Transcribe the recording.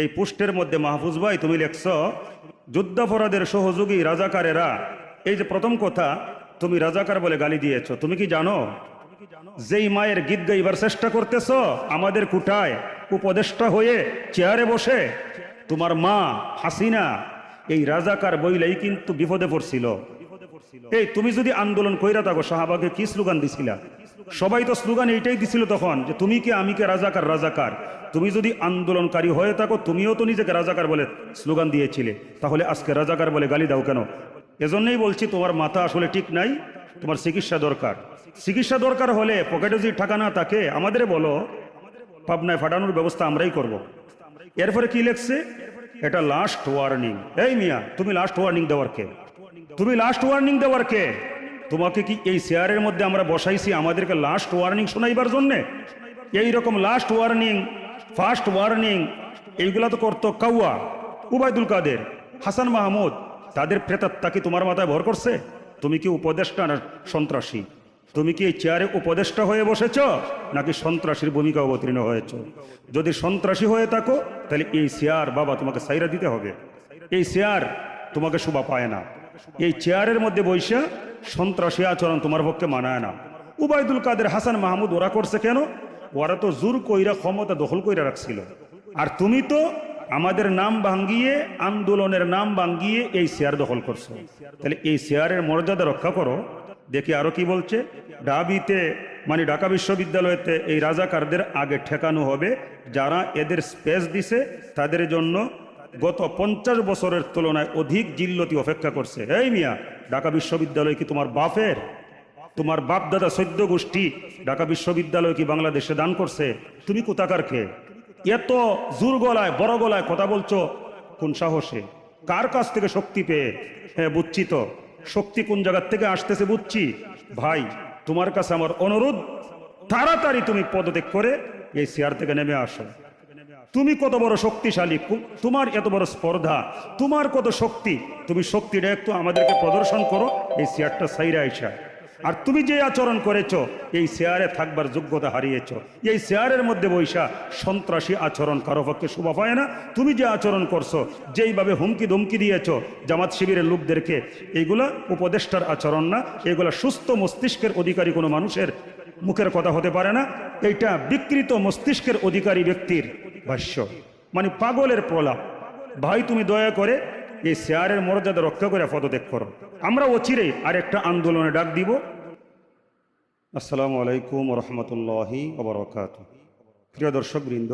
এই পুষ্টের মধ্যে, মাহফুজ ভাই, তুমি লেখছ, যুদ্ধাপরাধের সহযোগী রাজাকারেরা। এই যে প্রথম কথা, তুমি রাজাকার বলে গালি দিয়েছ, তুমি কি জানো? যেই মায়ের গীত গাইবার চেষ্টা করতেছ, আমাদের কুটায় উপদেষ্টা হয়ে চেয়ারে বসে, তোমার মা হাসিনা, এই রাজাকার বইলেই কিন্তু বিপদে পড়ছিল। এই, তুমি যদি আন্দোলন কইরা থাকো শাহবাগে কি স্লোগান দিছিলা? সবাই তো স্লোগান এইটাই দিছিল তখন, যে তুমি কি আমি কে রাজাকার রাজাকার? তুমি যদি আন্দোলনকারী হয়ে থাকো, তুমিও তো নিজেকে রাজাকার বলে স্লোগান দিয়েছিলে। তাহলে আজকে রাজাকার বলে গালি দাও কেন? এজন্যই বলছি, তোমার মাথা আসলে ঠিক নাই, তোমার চিকিৎসা দরকার। চিকিৎসা দরকার হলে পকেটে যদি টাকা না থাকে, আমাদের বলো, পাবনায় ফাটানোর ব্যবস্থা আমরাই করব। এরপরে কি লেখছে? এটা লাস্ট ওয়ার্নিং এই মিয়া, তুমি লাস্ট ওয়ার্নিং দেওয়ার কে? তুমি লাস্ট ওয়ার্নিং দেওয়ার কে? তোমাকে কি এই শেয়ারের মধ্যে আমরা বসাইছি আমাদেরকে লাস্ট ওয়ার্নিং শোনাইবার জন্যে? এই রকম লাস্ট ওয়ার্নিং ফার্স্ট ওয়ার্নিং এইগুলা তো করতো কাউয়া, উবায়দুল কাদের, হাসান মাহমুদ, তাদের প্রেতাত্মা কি তোমার মাথায় ভর করছে? তুমি কি উপদেষ্টা না সন্ত্রাসী? তুমি কি এই চেয়ারে উপদেষ্টা হয়ে বসেছ, নাকি সন্ত্রাসীর ভূমিকা অবতীর্ণ হয়েছ? যদি সন্ত্রাসী হয়ে থাকো, তাহলে এই চেয়ার বাবা তোমাকে সাইরা দিতে হবে। এই চেয়ার তোমাকে শোভা পায় না। এই চেয়ারের মধ্যে বৈশা সন্ত্রাসী আচরণ তোমার পক্ষে মানায় না। উবায়দুল কাদের হাসান মাহমুদ ওরা করছে কেন? ওরা তো জোর কইরা ক্ষমতা দখল কইরা রাখছিল। আর তুমি তো আমাদের নাম ভাঙ্গিয়ে, আন্দোলনের নাম ভাঙ্গিয়ে এই শেয়ার দখল করছ। তাহলে এই শেয়ারের মর্যাদা রক্ষা করো। দেখি আরও কি বলছে। ডাবিতে মানে ঢাকা বিশ্ববিদ্যালয়তে এই রাজাকারদের আগে ঠেকানো হবে। যারা এদের স্পেস দিছে, তাদের জন্য গত পঞ্চাশ বছরের তুলনায় অধিক জিল্লতি অপেক্ষা করছে। এই মিয়া, ঢাকা বিশ্ববিদ্যালয় কি তোমার বাপের? তোমার বাপ দাদা সদ্য গোষ্ঠী ঢাকা বিশ্ববিদ্যালয় কি বাংলাদেশে দান করছে? তুমি কোথাকার খেয়ে এত জোর গলায়, বড় গলায় কথা বলছো, কোন সাহসে? কার কাছ থেকে শক্তি পেয়ে? হ্যাঁ বুঝছি তো। শক্তি কোন জায়গার থেকে আসতেছে বুঝছি? ভাই, তোমার কাছে আমার অনুরোধ, তাড়াতাড়ি তুমি পদত্যাগ করে এই চেয়ার থেকে নেমে আসো। তুমি কত বড় শক্তিশালী তোমার এত বড় স্পর্ধা, তোমার কত শক্তি, তুমি শক্তিটা একটু আমাদেরকে প্রদর্শন করো, এই চেয়ারটা সাইরা আইসা। আর তুমি যে আচরণ করেছ, এই শেয়ারে থাকবার যোগ্যতা হারিয়েছো। এই শেয়ারের মধ্যে বৈশা সন্ত্রাসী আচরণ কারও পক্ষে শোভা পায় না। তুমি যে আচরণ করছ, যেইভাবে হুমকি ধুমকি দিয়েছ, জামাত শিবিরের লোকদেরকে এইগুলা উপদেষ্টার আচরণ না, এগুলা সুস্থ মস্তিষ্কের অধিকারী কোনো মানুষের মুখের কথা হতে পারে না। এইটা বিকৃত মস্তিষ্কের অধিকারী ব্যক্তির ভাষ্য মানে পাগলের প্রলাপ। ভাই, তুমি দয়া করে এই শেয়ারের মর্যাদা রক্ষা করে পদত্যাগ করো। আমরা অচিরেই আরেকটা আন্দোলনে ডাক দিব। আসসালামু আলাইকুম রহমতুল্লাহি প্রিয় দর্শক বৃন্দ